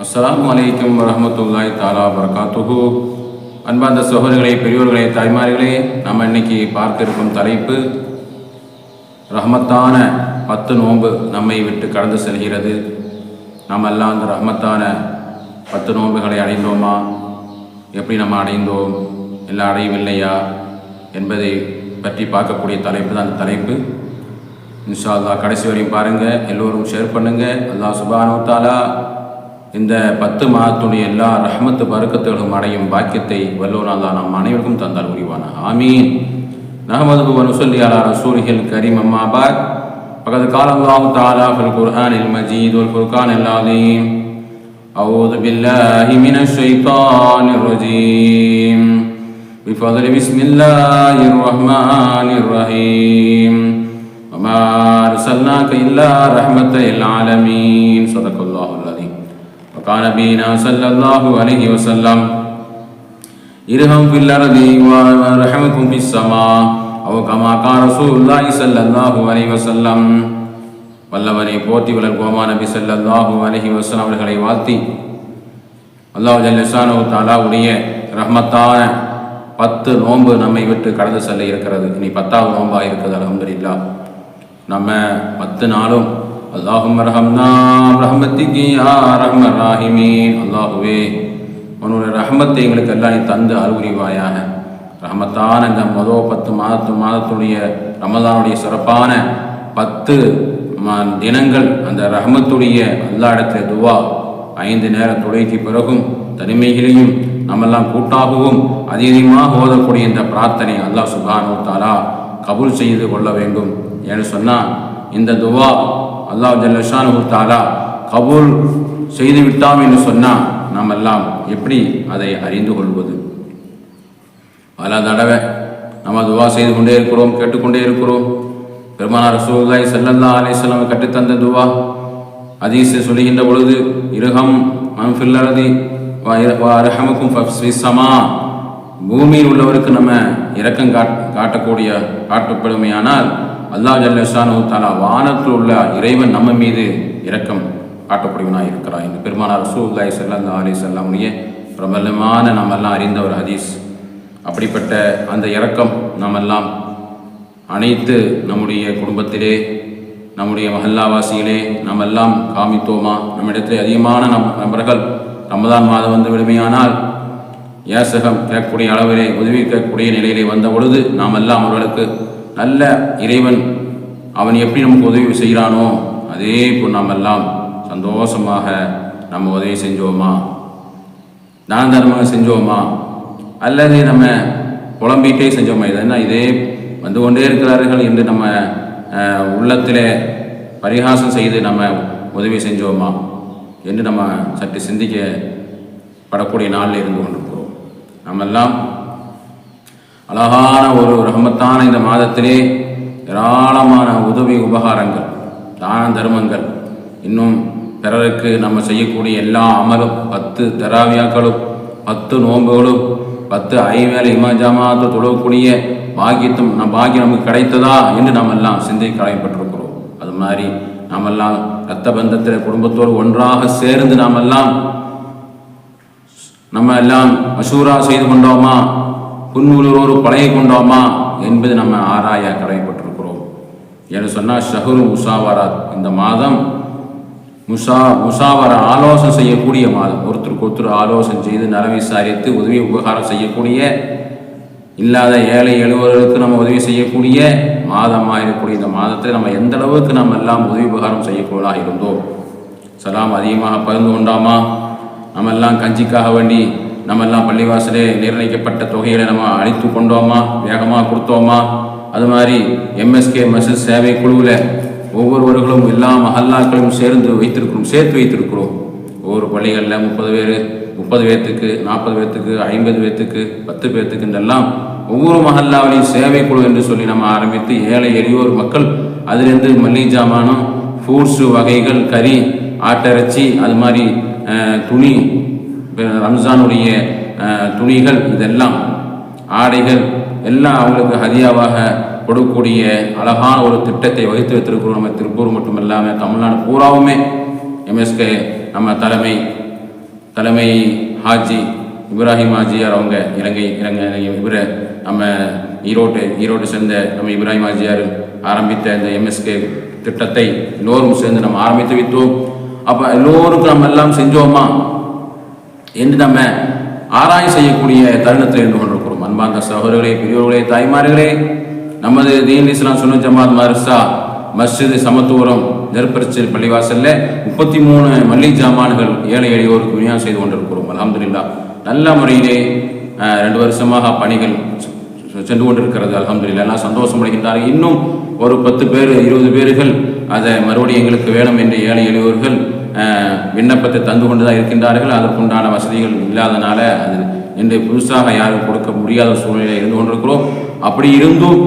அஸ்லாம் வலைக்கம் வரமத்துல்லாய் தாலா வரகாத்துஹு அன்பார்ந்த சகோதரர்களே பெரியோர்களே தாய்மார்களே நம்ம இன்னைக்கு பார்த்திருக்கும் தலைப்பு ரஹமத்தான பத்து நோன்பு நம்மை விட்டு கடந்து செல்கிறது. நாம் எல்லாம் அந்த ரஹமத்தான பத்து நோன்புகளை அடைந்தோமா? எப்படி நம்ம அடைந்தோம்? எல்லாம் அடையவில்லையா? என்பதை பற்றி பார்க்கக்கூடிய தலைப்பு தான் அந்த தலைப்பு. இன்ஷா அல்லா கடைசி வரையும் பாருங்கள் எல்லோரும் ஷேர் பண்ணுங்கள் அல்லா சுபானு தாலா இந்த பத்து மாதத்துடைய எல்லா ரஹ்மத்து பருக்கத்துகளும் அடையும் பாக்கியத்தை வல்லோன் அல்லாஹ் நம் அனைவருக்கும் தந்தால் உரிவான ஆமீன் நஹமது வனுசல்லி அலா ரசூலிஹில் கரீம் அம்மா பாத் فقد قال الله تعالى في القرآن المجيد والفرقان العظيم أعوذ بالله من الشيطان الرجيم بفضل بسم الله الرحمن الرحيم وما أرسلناك إلا رحمة للعالمين صدق الله العظيم وقال نبينا صلى الله عليه وسلم ارحم في الأرض ورحمكم في السماء أو كما قال رسول الله صلى الله عليه وسلم வல்லவனை போற்றி வளர் கோமா நபி ஸல்லல்லாஹு அலைஹி வஸல்லம் அவர்களை வாழ்த்தி அல்லாஹ் ஜல்லஷானு தாலாவுடைய ரஹ்மத்தான பத்து நோன்பு நம்மை விட்டு கடந்து செல்ல இருக்கிறது இனி பத்தாவது நோம்பாக இருக்குது அலமதுல்லா நம்ம பத்து நாளும் அல்லாஹும் ரஹம்னா ரஹமத்திக்கு யா ரஹ்மர் ராஹிமீன். அல்லாஹுவே உன்னுடைய ரஹமத்தை எங்களுக்கு எல்லாம் நீ தந்து அருள்புரிவாயாக. ரஹமத்தான இந்த மொதல் பத்து மாதத்து மாதத்துடைய ரமதானுடைய சிறப்பான பத்து தினங்கள் அந்த ரஹமத்துடைய அல்லா இடத்துல துவா. ஐந்து நேர தொழுகைக்கு பிறகும் தனிமைகளையும் நம்மெல்லாம் கூட்டாகவும் அதிகமாக ஓதக்கூடிய இந்த பிரார்த்தனை அல்லாஹ் சுபானு தாரா கபூல் செய்து கொள்ள வேண்டும். என்று சொன்னால் இந்த துவா அல்லாஹ் ஜல்லஷானு தாலா கபூல் செய்து விட்டாம் என்று சொன்னால் நாம் எல்லாம் எப்படி அதை அறிந்து கொள்வது? பல தடவை நம்ம துவா செய்து கொண்டே இருக்கிறோம் கேட்டுக்கொண்டே இருக்கிறோம். பெருமானார் ரசூலுல்லாஹி ஸல்லல்லாஹு அலைஹி வஸல்லம் கற்றுத்தந்த துவா. ஹதீஸ் சொல்லுகின்ற பொழுது இருகம் மன்ஃபில்லரதி அரஹமுக்கும் சமா. பூமியில் உள்ளவருக்கு நம்ம இரக்கம் காட் காட்டக்கூடிய காட்டப்படுமையானால் அல்லாஹ் ஜல்லஷானு தாலா வானத்தில் உள்ள இறைவன் நம்ம மீது இரக்கம் காட்டப்படுவனாக இருக்கிறார் இந்த பெருமானார் ரசூல்லாய் ஸல்லல்லாஹு அலைஹி செல்லாமுடைய பிரபலமான நம்மெல்லாம் அறிந்த ஒரு ஹதீஸ். அப்படிப்பட்ட அந்த இரக்கம் நாமெல்லாம் அனைத்து நம்முடைய குடும்பத்திலே நம்முடைய மஹல்லாவாசிகளே நாம் எல்லாம் காமித்தோமா? நம்மிடத்தில் அதிகமான நம் நபர்கள் ரமதான் மாதம் வந்து விடுமையானால் யாசகம் கேட்கக்கூடிய அளவிலே உதவி கேட்கக்கூடிய நிலையிலே வந்த பொழுது நாம் எல்லாம் அவர்களுக்கு நல்ல இறைவன் அவன் எப்படி நமக்கு உதவி செய்கிறானோ அதே போல் நாம் எல்லாம் சந்தோஷமாக நம்ம உதவி செஞ்சோமா? தான தர்மம் செஞ்சோமா? அல்லது நம்ம புலம்பிகிட்டே செஞ்சோமா? இதென்னா என்ன இதே வந்து கொண்டே இருக்கிறார்கள் என்று நம்ம உள்ளத்தில் பரிகாசம் செய்து நம்ம உதவி செஞ்சோமா? என்று நம்ம சற்று சிந்திக்கப்படக்கூடிய நாளில் இருந்து கொண்டிருக்கிறோம். நம்மெல்லாம் அழகான ஒரு ரஹமத்தான இந்த மாதத்திலே ஏராளமான உதவி உபகாரங்கள் தான தர்மங்கள். இன்னும் பிறருக்கு நம்ம செய்யக்கூடிய எல்லா அமலும் பத்து தராவியாக்களும் பத்து நோன்புகளும் பத்து ஐவேளை இமாஜாமாத்து தொழக்கூடிய பாக்கியத்தும் நம் பாக்கியம் நமக்கு கிடைத்ததா என்று நாம் எல்லாம் சிந்தை கடமைப்பட்டிருக்கிறோம் அது மாதிரி நாமெல்லாம் ரத்த பந்தத்தில் குடும்பத்தோடு ஒன்றாக சேர்ந்து நாமெல்லாம் நம்ம எல்லாம் மசூரா செய்து கொண்டோமா? புன்முழுவோடு பழகி கொண்டோமா என்பது நம்ம ஆராய கடமைப்பட்டிருக்கிறோம் என்று சொன்னால் ஷஹரு முசாவராத் இந்த மாதம் முசா முசாவர ஆலோசனை செய்யக்கூடிய மாதம். ஒருத்தருக்கு ஒருத்தர் ஆலோசனை செய்து நலம் விசாரித்து உதவி உபகாரம் செய்யக்கூடிய இல்லாத ஏழை எழுவர்களுக்கு நம்ம உதவி செய்யக்கூடிய மாதமாக இருக்கக்கூடிய இந்த மாதத்தில் நம்ம எந்த அளவுக்கு நம்ம எல்லாம் உதவி உபகாரம் செய்யக்கூடாக இருந்தோம். சலாம் அதிகமாக பகிர்ந்து கொண்டாமா? நம்ம எல்லாம் கஞ்சிக்காக வேண்டி நம்ம எல்லாம் பள்ளிவாசலே நிர்ணயிக்கப்பட்ட தொகைகளை நம்ம அழித்து கொண்டோமா? வேகமாக கொடுத்தோமா? அது மாதிரி எம்எஸ்கே மெசஸ் சேவை குழுவில் ஒவ்வொருவர்களும் எல்லா மஹல்லாக்களும் சேர்ந்து வைத்திருக்கிறோம் சேர்த்து வைத்திருக்கிறோம். ஒவ்வொரு பள்ளிகளில் முப்பது பேர் முப்பது பேர்த்துக்கு நாற்பது பேர்த்துக்கு ஐம்பது பேர்த்துக்கு பத்து பேர்த்துக்கு இதெல்லாம் ஒவ்வொரு மஹல்லாவிலையும் சேவை குழு என்று சொல்லி நம்ம ஆரம்பித்து ஏழை எளியோர் மக்கள் அதிலிருந்து மல்லிகை ஜாமானம் ஃப்ரூட்ஸு வகைகள் கறி ஆட்டரைச்சி அது மாதிரி துணி ரம்ஜானுடைய துணிகள் இதெல்லாம் ஆடைகள் எல்லாம் அவங்களுக்கு ஹதியாவாக கொடுக்கக்கூடிய அழகான ஒரு திட்டத்தை வகுத்து வைத்திருக்கிறோம். நம்ம திருப்பூர் மட்டும் இல்லாமல் தமிழ்நாடு பூராவுமே. எம்எஸ்கே நம்ம தலைமை தலைமை ஹாஜி இப்ராஹிம் ஹாஜியார் அவங்க இலங்கை இலங்கை இவர நம்ம ஈரோட்டு ஈரோடு சேர்ந்த நம்ம இப்ராஹிம் ஹாஜியார் ஆரம்பித்த இந்த எம்எஸ்கே திட்டத்தை எல்லோரும் சேர்ந்து நம்ம ஆரம்பித்து வைத்தோம். அப்போ எல்லோருக்கும் நம்ம எல்லாம் செஞ்சோமா? என்று நம்ம ஆராய் செய்யக்கூடிய தருணத்தில் இருந்து கொண்டிருக்கிறோம். அன்பார்ந்த சகோதரர்களே பெரியோர்களே தாய்மார்களே நமது தீன் இஸ்லாம் சுன்ன ஜமாத் மர்சா மஸ்ஜிது சமத்துவரம் நெருப்பரிச்சல் பள்ளிவாசல்ல முப்பத்தி மூணு மல்லி ஜாமான்கள் ஏழை எளியோருக்கு விநியோகம் செய்து கொண்டிருக்கிறோம். அலமதுல்லா நல்ல முறையிலே ரெண்டு வருஷமாக பணிகள் சென்று கொண்டிருக்கிறது. அலமதுல்லா எல்லாம் சந்தோஷம் அடைகின்றார்கள் இன்னும் ஒரு பத்து பேர் இருபது பேர்கள் அதை மறுபடியும் எங்களுக்கு வேணும் என்று ஏழை எளியோர்கள் விண்ணப்பத்தை தந்து கொண்டு தான் இருக்கின்றார்கள். அதற்குண்டான வசதிகள் இல்லாதனால அது இன்று புதுசாக யாரும் கொடுக்க முடியாத சூழ்நிலை இருந்து கொண்டிருக்கிறோம். அப்படி இருந்தும்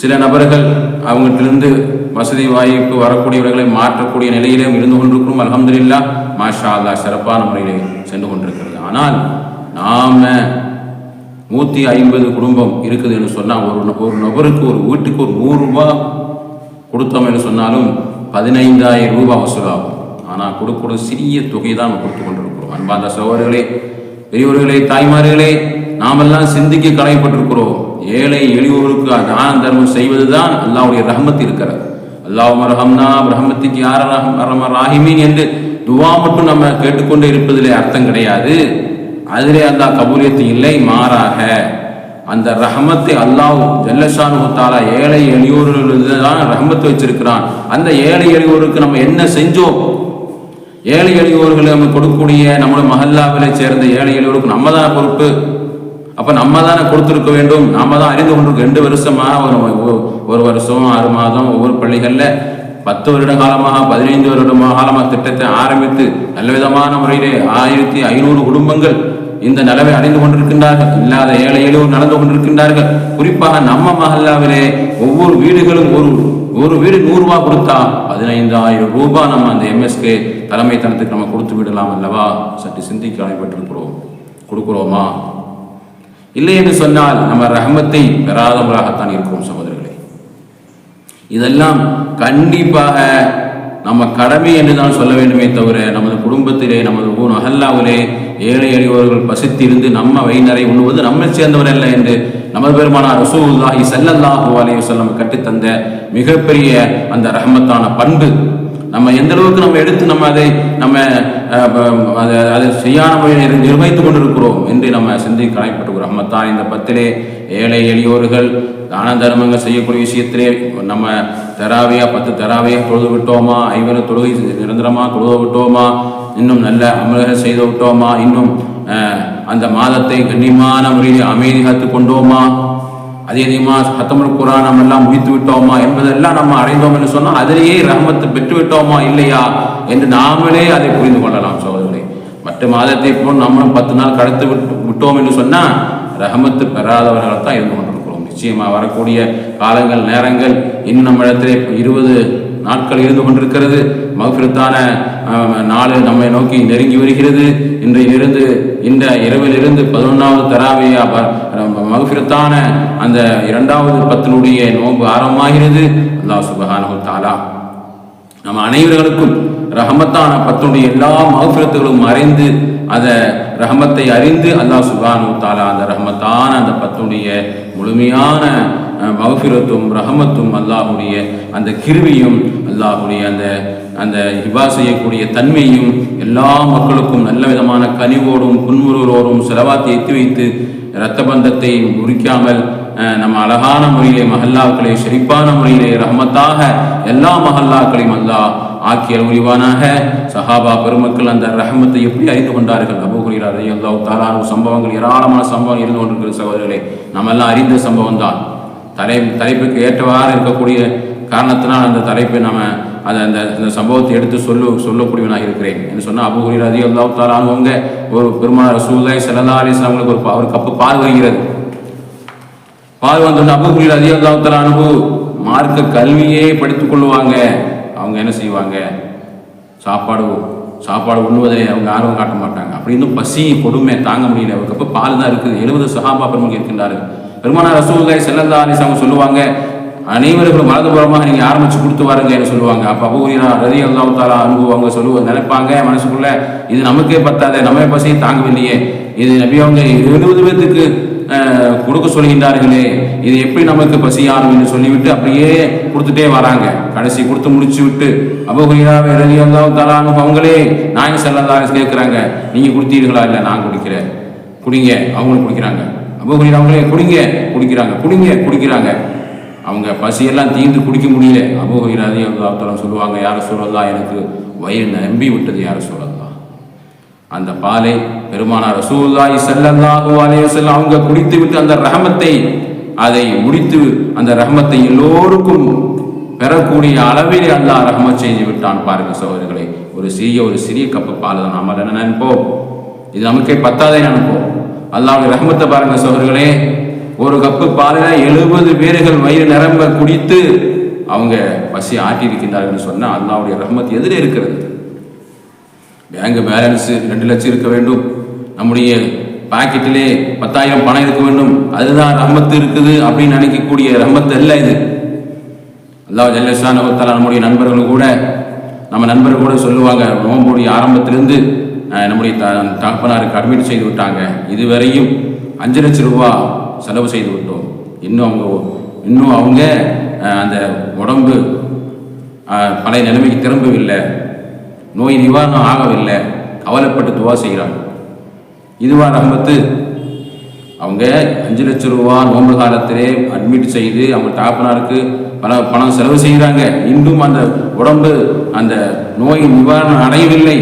சில நபர்கள் அவங்கள்ட்டிருந்து வசதி வாய்ப்பு வரக்கூடியவர்களை மாற்றக்கூடிய நிலையிலும் இருந்து கொண்டிருக்கிறோம். அல்ஹம்துலில்லா மாஷா அல்லாஹ் சிறப்பான முறையிலே சென்று கொண்டிருக்கிறது. ஆனால் நாம நூற்றி ஐம்பது குடும்பம் இருக்குது என்று சொன்னால் ஒரு ஒரு நபருக்கு ஒரு வீட்டுக்கு ஒரு நூறு ரூபாய் கொடுத்தோம் என்று சொன்னாலும் பதினைந்தாயிரம் ரூபாய் வசூலாகும். ஆனால் கொடுக்கூட சிறிய தொகை தான் கொடுத்து கொண்டிருக்கிறோம். அன்பார்ந்த சகோதரர்களே பெரியவர்களே தாய்மார்களே நாமெல்லாம் சிந்திக்க கலைப்பட்டிருக்கிறோம் ஏழை எளியோருக்கு தான தர்மம் செய்வதுதான் அல்லாவுடைய ரஹமத்து இருக்கிறது. அல்லாஹ் ரஹம்னா ரஹமத்திக்கு யார ரஹம் ராஹிமீன் என்று துவா மட்டும் நம்ம கேட்டுக்கொண்டே இருப்பதிலே அர்த்தம் கிடையாது. அதிலே அல்லாஹ் கபூலியத்து இல்லை மாறாக அந்த ரஹமத்தை அல்லாஹ் ஜல்லஷானு ஏழை எளியோர்களுக்கு தான் ரஹமத்து வச்சிருக்கிறான். அந்த ஏழை எளியோருக்கு நம்ம என்ன செஞ்சோம்? ஏழை எளியோர்களை நம்ம கொடுக்கக்கூடிய நம்மளோட மஹல்லாவிலே சேர்ந்த ஏழை எளியோருக்கு நம்ம தான் பொறுப்பு. அப்ப நம்ம தானே கொடுத்துருக்க வேண்டும். நாம தான் அறிந்து கொண்டிருக்க ரெண்டு வருஷமா ஒரு ஒரு- ஒரு வருஷம் ஆறு மாதம் ஒவ்வொரு பள்ளிகள்ல பத்து வருட காலமாக பதினைந்து வருட காலமாக திட்டத்தை ஆரம்பித்து நல்ல விதமான முறையிலே ஆயிரத்தி ஐநூறு குடும்பங்கள் இந்த நிலவை அடைந்து கொண்டிருக்கின்றார்கள். இல்லாத ஏழை எளியோர் நடந்து கொண்டிருக்கின்றார்கள். குறிப்பாக நம்ம மஹல்லாவிலே ஒவ்வொரு வீடுகளும் ஒரு ஒரு வீடு நூறு ரூபாய் கொடுத்தா பதினைந்தாயிரம் ரூபாய் நம்ம அந்த எம்எஸ்கே தலைமைத்தனத்துக்கு நம்ம கொடுத்து விடலாம் அல்லவா? சற்று சிந்திக்க அழைப்பட்டிருக்கிறோம் கொடுக்கிறோமா? இல்லை என்று சொன்னால் நம்ம ரஹமத்தை பெறாதவர்களாகத்தான் இருக்கிறோம் சகோதரர்களே. இதெல்லாம் கண்டிப்பாக நம்ம கடமை என்று தான் சொல்ல வேண்டுமே தவிர நமது குடும்பத்திலே நமது ஊர் அகல்லாவிலே ஏழை எளியவர்கள் பசித்திருந்து நம்ம வயிறறை உண்ணுவது நம்மை சேர்ந்தவர் அல்ல என்று நமது பெருமானார் ரசூல்லாஹி ஸல்லல்லாஹு அலைய வஸல்லம் கட்டித்தந்த மிகப்பெரிய அந்த ரஹமத்தான பண்பு. நம்ம எந்த அளவுக்கு நம்ம எடுத்து நம்ம அதை நம்ம அதை சரியான முறையில் நிர்வகித்துக் கொண்டிருக்கிறோம் என்று நம்ம சிந்தி கலைப்பட்டுக்கிறோம் தான் இந்த பத்திலே ஏழை எளியோர்கள் தான தர்மங்கள் செய்யக்கூடிய விஷயத்திலே நம்ம தராவையா பத்து தராவையா தொழுது விட்டோமா? ஐவர தொழுகை நிரந்தரமா தொழுது விட்டோமா? இன்னும் நல்ல அமல்கள் செய்து விட்டோமா? இன்னும் அந்த மாதத்தை கண்ணியமான முறையில் அமைதி காத்து கொண்டோமா? அதே அதிகமாக ஹத்தமுல் குரா நம்ம எல்லாம் முடித்து விட்டோமா என்பதெல்லாம் நம்ம அடைந்தோம் என்று சொன்னால் அதிலேயே ரஹமத்து பெற்று விட்டோமா இல்லையா என்று நாமளே அதை புரிந்து கொள்ளலாம் சோதரே மற்ற மாதத்தை போல் நம்மளும் பத்து நாள் கடத்து விட்டு விட்டோம் என்று சொன்னால் ரஹமத்து பெறாதவர்களாக தான் இருந்து கொண்டிருக்கிறோம். நிச்சயமாக வரக்கூடிய காலங்கள் நேரங்கள் இன்னும் நம்ம இடத்திலே இருபது நாட்கள் இருந்து கொண்டிருக்கிறது. மகபிரத்தான நாள் நம்மை நோக்கி நெருங்கி வருகிறது. இன்றையிலிருந்து இந்த இரவிலிருந்து பதினொன்றாவது தராவியா மகபிரத்தான அந்த இரண்டாவது பத்தினுடைய நோன்பு ஆரம்பமாகிறது. அல்லாஹ் சுபஹானஹு தாலா நம்ம அனைவர்களுக்கும் ரஹமத்தான பத்துடைய எல்லா மகஃபிரத்துகளும் அறிந்து அந்த ரஹமத்தை அறிந்து அல்லாஹ் சுபானு தாலா அந்த ரஹமத்தான அந்த பத்துடைய முழுமையான அஹ், ரஹமத்தும் அல்லாஹுடைய அந்த கிருவியும் அல்லாஹுடைய அந்த அந்த ஹிபா செய்யக்கூடிய தன்மையும் எல்லா மக்களுக்கும் நல்ல விதமான கனிவோடும் புன்முருவரோடும் செலவாத்தி எத்தி வைத்து இரத்த பந்தத்தை முறிக்காமல் நம்ம அழகான முறையிலே மஹல்லாக்களை செழிப்பான முறையிலே ரஹமத்தாக எல்லா மஹல்லாக்களையும் அல்லா ஆக்கிய உரிவானாக சஹாபா பெருமக்கள் அந்த ரஹமத்தை எப்படி அறிந்து கொண்டார்கள்? அபு ஹுரைரா ரலியல்லாஹு சம்பவங்கள் ஏராளமான சம்பவம் இருந்து கொண்டிருக்கிற சகோதரர்களே. நம்ம எல்லாம் அறிந்த சம்பவம் தான் தலை தலைப்புக்கு ஏற்றவாறு இருக்கக்கூடிய காரணத்தினால் அந்த தலைப்பை நம்ம அதை அந்த அந்த சம்பவத்தை எடுத்து சொல்லு சொல்லக்கூடியவனாக இருக்கிறேன் என்று சொன்னால் அபு ஹுரைரா ரலியல்லாஹு தஆலா அவங்க ஒரு பெருமாள் ரசூல்லாய் ஸல்லல்லாஹு அலைஹி வஸல்லம் அவங்களுக்கு ஒரு ப- ஒரு கப்பு பால் வருகிறது பால் வந்தோடனே அபு ஹுரைரா ரலியல்லாஹு தஆலா அனுபு மார்க்க கல்வியே படித்துக் கொள்ளுவாங்க. அவங்க என்ன செய்வாங்க? சாப்பாடு சாப்பாடு உண்ணுவதிலே அவங்க ஆர்வம் காட்ட மாட்டாங்க. அப்படி இன்னும் பசி கொடுமை தாங்க முடியல. ஒரு கப்பு பால் தான் இருக்குது. எழுபது சஹாபா பெருமக்கு இருக்கின்றார்கள். பெருமானார் ரசூல்லாய் ஸல்லல்லாஹு அலைஹி அவங்க சொல்லுவாங்க அனைவருக்கும் வலதுபுறமாக நீங்கள் ஆரம்பித்து கொடுத்து வாருங்கன்னு சொல்லுவாங்க. அப்போ அபூரினா ரதி அல்லாஹ் தாலா அன்பு அவங்க நினைப்பாங்க. மனசுக்குள்ள இது நமக்கே பத்தாத நம்ம பசியை தாங்கவில்லையே. இது நபி அவங்க எழுபது பேர்த்துக்கு கொடுக்க சொல்கின்றார்களே. இது எப்படி நமக்கு பசியாரும் என்று சொல்லிவிட்டு அப்படியே கொடுத்துட்டே வராங்க. கடைசி கொடுத்து முடிச்சு விட்டு அபுஹுராவை ரதி அல்லாஹ் தாலா அன்பு அவங்களே நான் செல்லதா கேட்குறாங்க நீங்கள் கொடுத்தீர்களா இல்லை? நான் குடிக்கிறேன். குடிங்க. அவங்களும் குடிக்கிறாங்க. அபுஹுரா அவங்களே குடிங்க. குடிக்கிறாங்க. குடிங்க. குடிக்கிறாங்க. அவங்க பசியெல்லாம் தீர்ந்து குடிக்க முடியல. அபுஹுராதி அல்லாத்தலம் சொல்லுவாங்க யார சொல்லலாம் எனக்கு வயிறு நம்பி விட்டது யார சொல்லலாம் அந்த பாலை பெருமானார் ரசூலுல்லாஹி ஸல்லல்லாஹு செல்ல அவங்க குடித்து விட்டு அந்த ரஹமத்தை அதை முடித்து அந்த ரஹமத்தை எல்லோருக்கும் பெறக்கூடிய அளவில் அல்லாஹ் ரஹமத் செய்து விட்டான். பாருங்க சகோதரர்களை ஒரு சிறிய ஒரு சிறிய கப்பு பால் தான் நம்ம என்ன நினைப்போம்? இது நமக்கே பத்தாதே நினைப்போம். அல்லாவுடைய ரஹமத்தை பாருங்க சகோதரர்களே ஒரு கப்பு பாலில் எழுபது பேர்கள் வயிறு நிரம்ப குடித்து அவங்க பசி ஆட்டியிருக்கின்றார்கள் சொன்னால் அல்லாவுடைய ரஹமத் எதிரே இருக்கிறது. பேங்க் பேலன்ஸ் ரெண்டு லட்சம் இருக்க வேண்டும். நம்முடைய பாக்கெட்டிலே பத்தாயிரம் பணம் இருக்க வேண்டும். அதுதான் ரஹமத்து இருக்குது அப்படின்னு நினைக்கக்கூடிய ரஹமத்து அல்ல இது. அல்லாஹ் ஜல்லஷான் நம்முடைய நண்பர்கள் கூட நம்ம நண்பர்கள் கூட சொல்லுவாங்க நோம்புடைய ஆரம்பத்திலிருந்து நம்முடைய த தகப்பனாருக்கு அட்மிட் செய்து விட்டாங்க. இதுவரையும் அஞ்சு லட்சம் ரூபா செலவு செய்து விட்டோம் இன்னும் அவங்க இன்னும் அவங்க அந்த உடம்பு பழைய நிலைமைக்கு திரும்பவில்லை. நோய் நிவாரணம் ஆகவில்லை. கவலைப்பட்டு துவா செய்கிறாங்க. இதுவா ரஹமத்து? அவங்க அஞ்சு லட்சம் ரூபா நோம்பு காலத்திலே அட்மிட் செய்து அவங்க டாப்பனாருக்கு பல பணம் செலவு செய்கிறாங்க. இன்னும் அந்த உடம்பு அந்த நோய் நிவாரணம் அடையவில்லை.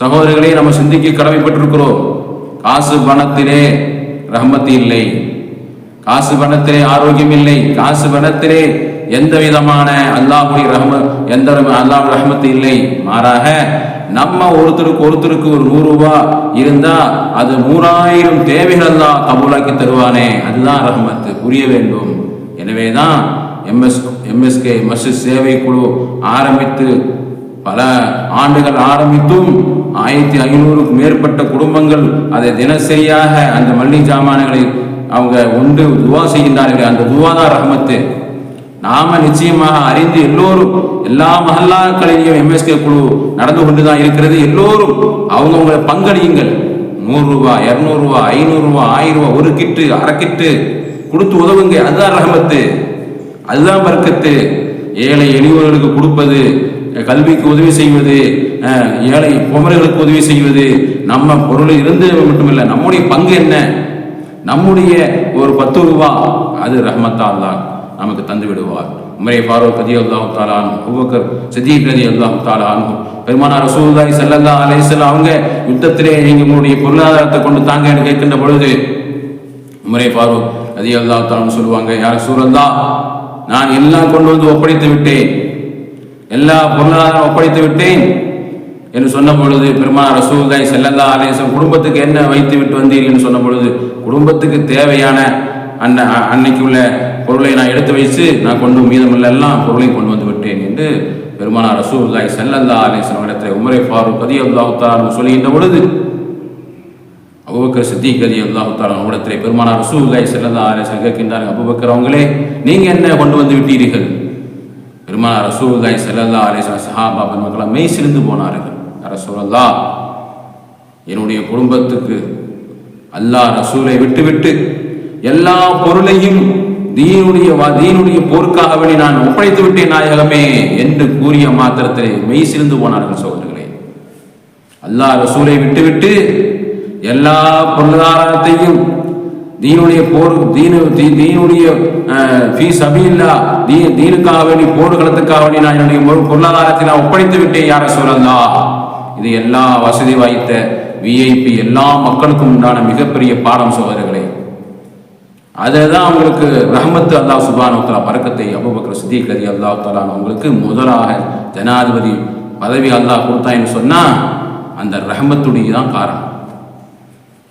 சகோதரர்களே நம்ம சிந்திக்க கடமைப்பட்டிருக்கிறோம். காசு பணத்திலே ரஹமத்து இல்லை காசு பணத்திலே ஆரோக்கியம் இல்லை காசு பணத்திலே எந்த விதமான அல்லாஹுடைய ரஹம எந்த அல்லாஹ் ரஹமத்து இல்லை மாறாக நம்ம ஒருத்தருக்கு ஒருத்தருக்கு ஒரு நூறு ரூபாய் இருந்தா அது நூறாயிரம் தேவைகள் தான் கபூலாக்கி தருவானே. அதுதான் ரஹமத்து. புரிய வேண்டும். எனவேதான் எம்எஸ் எம்எஸ்கே மஸ்ஜித் சேவை குழு ஆரம்பித்து பல ஆண்டுகள் ஆரம்பித்தும் ஆயிரத்தி ஐநூறுக்கும் மேற்பட்ட குடும்பங்கள் அதை தினசரியாக அந்த மல்லிகை ஜாமான்களை அவங்க ஒன்று துவா செய்கின்றார்கள் அந்த துவா தான் ரஹமத்து. நாம நிச்சயமாக அறிந்து எல்லோரும் எல்லா மஹல்லாக்களிலையும் எம்எஸ்கே குழு நடந்து கொண்டுதான் இருக்கிறது. எல்லோரும் அவங்கவுங்க பங்களியுங்கள் நூறு இரநூறுவா இருநூறு ரூபாய் ஐநூறு ஆயிரம் ரூபா ஒரு கிட்டு அரை கிட்டு கொடுத்து உதவுங்க. அதுதான் ரஹமத்து. அதுதான் பர்க்கத்து. ஏழை எளியவர்களுக்கு கொடுப்பது கல்விக்கு உதவி செய்வது ஏழை குமரர்களுக்கு உதவி செய்வது நம்ம பொருள் இருந்து மட்டுமில்லை நம்முடைய பங்கு என்ன? நம்முடைய ஒரு பத்து ரூபா அது ரஹமத்தா அல்லாஹ் நமக்கு தந்து விடுவார். உமரே ஃபாரூக் கதி அல்லாஹு தாலான் அபூபக்கர் சித்திக் கதி அல்லாஹு தாலான் பெருமானார் ரசூலுல்லாஹி ஸல்லல்லாஹு அலைஹி அவங்க யுத்தத்திலே எங்களுடைய பொருளாதாரத்தை கொண்டு தாங்க என்று கேட்கின்ற பொழுது உமரே ஃபாரூக் கதி அல்லாஹு சொல்லுவாங்க யார் சூரல்லா நான் எல்லாம் கொண்டு வந்து ஒப்படைத்து விட்டேன். எல்லா பொருளாதாரம் ஒப்படைத்து விட்டேன் என்று சொன்ன பொழுது பெருமான ரசூல்தாய் செல்லந்தா அலைஹி குடும்பத்துக்கு என்ன வைத்து விட்டு வந்தீர்கள் என்று சொன்ன பொழுது குடும்பத்துக்கு தேவையான அன்ன அ- அன்னைக்கு உள்ள பொருளை நான் எடுத்து வைத்து நான் கொண்டு மீதமுள்ள எல்லாம் பொருளையும் கொண்டு வந்து விட்டேன் என்று பெருமானார் ரசூலுல்லாஹி ஸல்லல்லாஹு அலைஹி இடத்துல உமரை ஃபாரூக் கதி தஆலா சொல்லுகின்ற பொழுது அபுபக்கர் சித்திக் கதி அல்லாஹு தாலா இடத்திலே பெருமானார் ரசூலுல்லாஹி ஸல்லல்லாஹு அலைஹி கேட்கின்றார்கள் அபுபக்கர் அவங்களே நீங்கள் என்ன கொண்டு வந்து விட்டீர்கள்? பெருமானார் ரசூல்லாய் செல்லல்லா அலைஹி சஹாபா பெருமக்கள் மெய் சிரிந்து போனார்கள் ரசூலல்லாஹ் என்னுடைய குடும்பத்துக்கு அல்லாஹ் ரசூலை விட்டுவிட்டு எல்லா பொருளையும் தீனுடைய தீனுடைய போருக்காக வேண்டி நான் ஒப்படைத்து விட்டேன் நாயகமே என்று கூறிய மாத்திரத்திலே மெய் சிரிந்து போனார்கள் சோதர்களே அல்லாஹ் ரசூலை விட்டுவிட்டு எல்லா பொருளாதாரத்தையும் தீனுடைய போர் தீனு தீ- தீனுடைய ஃபீ சபீல்லா தீ தீனுக்காக வேண்டி போர்க்களத்துக்காக வேண்டி நான் என்னுடைய பொருளாதாரத்தை நான் ஒப்படைத்து விட்டேன் யார சொல்லலா இது எல்லா வசதி வாய்த்த விஐபி எல்லா மக்களுக்கும் உண்டான மிகப்பெரிய பாடம் சோதர்களே அதுதான் அவங்களுக்கு ரஹமத்து அல்லா சுபானு பறக்கத்தை அபுபக்கர் சித்திக் ரதி அல்லா தலான் அவங்களுக்கு முதலாக ஜனாதிபதி பதவி அல்லாஹ் கொடுத்தான்னு சொன்னா அந்த ரஹமத்துடைய தான் காரணம்.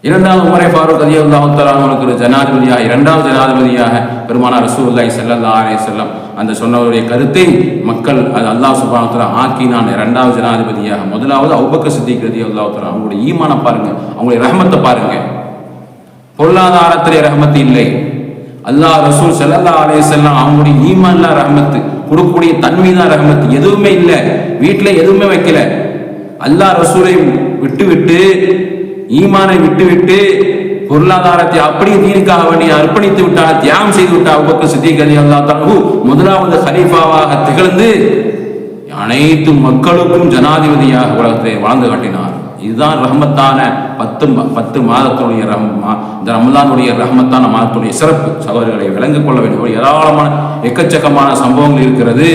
இரண்டாவது உமரை ஃபாரூக் அதி அல்லாஹ் தலான் ஒரு ஜனாதிபதியாக இரண்டாவது ஜனாதிபதியாக பெருமானார் ரசூலுல்லாஹி செல்லல்லா அலே செல்லம் அந்த சொன்னவருடைய கருத்தை மக்கள் அது அல்லாஹ் சுப்ஹானஹு வ நான் ஆக்கினான். இரண்டாவது ஜனாதிபதியாக முதலாவது அவ்வக்க சித்திக் ரதி அல்லாஹ் தஆலா அவங்களுடைய ஈமான பாருங்க அவங்களுடைய ரஹமத்தை பாருங்க. பொருளாதாரத்திலே ரஹமத்து இல்லை. அல்லாஹ் ரசூல் செல்லல்லா அலே செல்லம் அவங்களுடைய ஈமான்ல ரஹமத்து கொடுக்கக்கூடிய தன்மை தான் ரஹமத்து எதுவுமே இல்லை. வீட்டில் எதுவுமே வைக்கல. அல்லாஹ் ரசூலை விட்டு விட்டு ஈமானை விட்டுவிட்டு பொருளாதாரத்தை அப்படியே தீனுக்காக வேண்டி அர்ப்பணித்து விட்டார் தியாகம் செய்து விட்டார் அபூபக்கர் சித்திக் அலி அல்லா தனு முதலாவது ஹலீஃபாவாக திகழ்ந்து அனைத்து மக்களுக்கும் ஜனாதிபதியாக உலகத்தை வாழ்ந்து காட்டினார். இதுதான் ரஹமத்தான பத்து பத்து மாதத்துடைய ரஹ்மா இந்த ரமலானுடைய ரஹமத்தான மாதத்துடைய சிறப்பு. சகோதரர்களை விளங்கிக் கொள்ள வேண்டும். ஒரு ஏராளமான எக்கச்சக்கமான சம்பவங்கள் இருக்கிறது.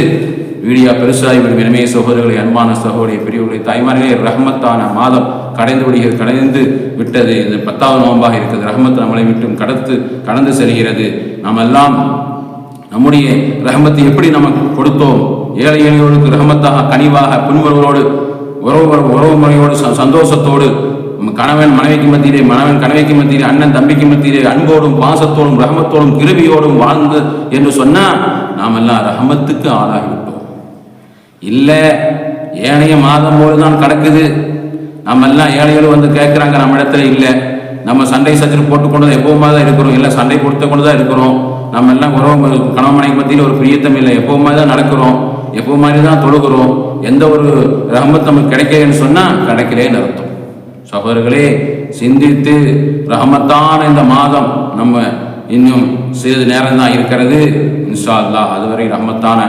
வீடியோ பெருசாகி விடும். எனவே சகோதரர்களை அன்பான சகோதரிய பெரியவர்களை தாய்மார்களே ரஹமத்தான மாதம் கடைந்து விடுகிறது கடைந்து விட்டது. இது பத்தாவது நோன்பாக இருக்கிறது ரஹமத் நம்மளை விட்டும் கடத்து கடந்து செல்கிறது. நாம் எல்லாம் நம்முடைய ரஹமத்தை எப்படி நமக்கு கொடுத்தோம்? ஏழை எளியோருக்கு ரஹமத்தாக கனிவாக புன்முறுவலோடு உறவு உறவு முறையோடு ச- சந்தோஷத்தோடு நம்ம கணவன் மனைவிக்கு மத்தியிலே மணவன் கணவைக்கு மத்தியிலே அண்ணன் தம்பிக்கு மத்தியிலே அன்போடும் பாசத்தோடும் ரஹமத்தோடும் கிருபியோடும் வாழ்ந்து என்று சொன்னால் நாம் எல்லாம் ரஹமத்துக்கு ஆளாகிவிட்டோம். இல்லை ஏனைய மாதம் போது தான் கிடக்குது. நம்ம எல்லாம் ஏழைகளும் வந்து கேட்குறாங்க நம்ம இடத்துல இல்லை. நம்ம சண்டை சச்சரவு போட்டுக்கொண்டு தான் எப்பவுமே தான் இருக்கிறோம். இல்லை சண்டை கொடுத்து கொண்டு தான் இருக்கிறோம். நம்ம எல்லாம் உறவு கணவனை பற்றியில் ஒரு பிரியத்தம் இல்லை. எப்பவுமே தான் நடக்கிறோம். எப்போ மாதிரி தான் தொழுகிறோம். எந்த ஒரு ரஹமத் நமக்கு கிடைக்கலன்னு சொன்னால் கிடைக்கலேன்னு அர்த்தம். சகோதரர்களே சிந்தித்து ரஹமத்தான இந்த மாதம் நம்ம இன்னும் சிறிது நேரம் தான் இருக்கிறது. இன்ஷா அல்லாஹ் அதுவரை ரஹமத்தான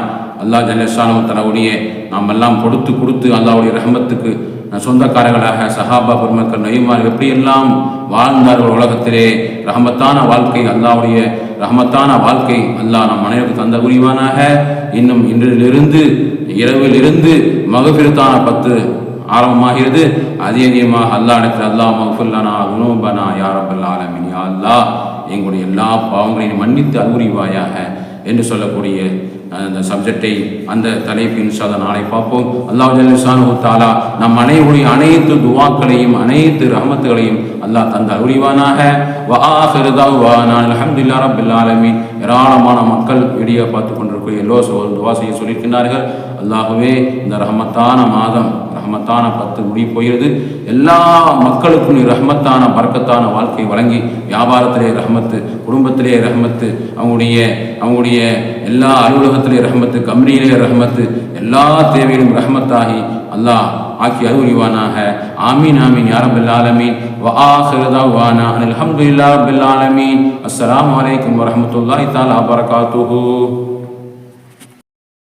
அல்லாஹ் ஜல்லஷானு தனவுடைய நாம் எல்லாம் கொடுத்து கொடுத்து அல்லாவுடைய ரஹமத்துக்கு சொந்தக்காரர்களாக சஹாபா பெருமக்கள் நயிமார் எப்படியெல்லாம் வாழ்ந்தார்கள் உலகத்திலே? ரஹமத்தான வாழ்க்கை அல்லாவுடைய ரஹமத்தான வாழ்க்கை அல்லாஹ் நம் மனைவிக்கு தந்த புரிவானாக. இன்னும் இன்றிலிருந்து இரவிலிருந்து மகபிரத்தான பத்து ஆரம்பமாகிறது. அதே அதிகமாக அல்லா இடத்தில் அல்லாஹ் மகஃபுல்லானா குனூபனா யாரபல் ஆலமின். யா அல்லாஹ் எங்களுடைய எல்லா பாவங்களையும் மன்னித்து அறிவுரிவாயாக என்று சொல்லக்கூடிய அந்த சப்ஜெக்டை அந்த தலைப்பின் சத நாளை பார்ப்போம். அல்லாஹ் ஜல்லிசானு தாலா நம் அனைவருடைய அனைத்து துவாக்களையும் அனைத்து ரஹமத்துகளையும் அல்லாஹ் தந்த அருளிவானாக வாஹிருதாவானான் அல்ஹம்துலில்லாஹ் ரப்பில் ஆலமீன். ஏராளமான மக்கள் வீடியோ பார்த்து கொண்டிருக்கிற எல்லோ துவா செய்ய சொல்லியிருக்கிறார்கள் அல்லாகவே இந்த ரஹமத்தான மாதம் ரஹமத்தான பத்து முடிய போகிறது எல்லா மக்களுக்கும் நீ ரஹமத்தான பறக்கத்தான வாழ்க்கையை வழங்கி வியாபாரத்திலே ரஹமத்து குடும்பத்திலே ரஹமத்து அவங்களுடைய அவங்களுடைய எல்லா அலுவலகத்திலே ரஹமத்து கம்பெனியிலே ரஹமத்து எல்லா தேவையிலும் ரஹமத்தாகி அல்லாஹ் ஆக்கி அருள்வானாக. ஆமீன் ஆமீன் யாரபில் ஆலமீன். வானா அலமதுல்லா பில் ஆலமீன். அஸ்லாம் வலைக்கம் வரமத்துல்லாஹி தாலா பரகாத்துஹூ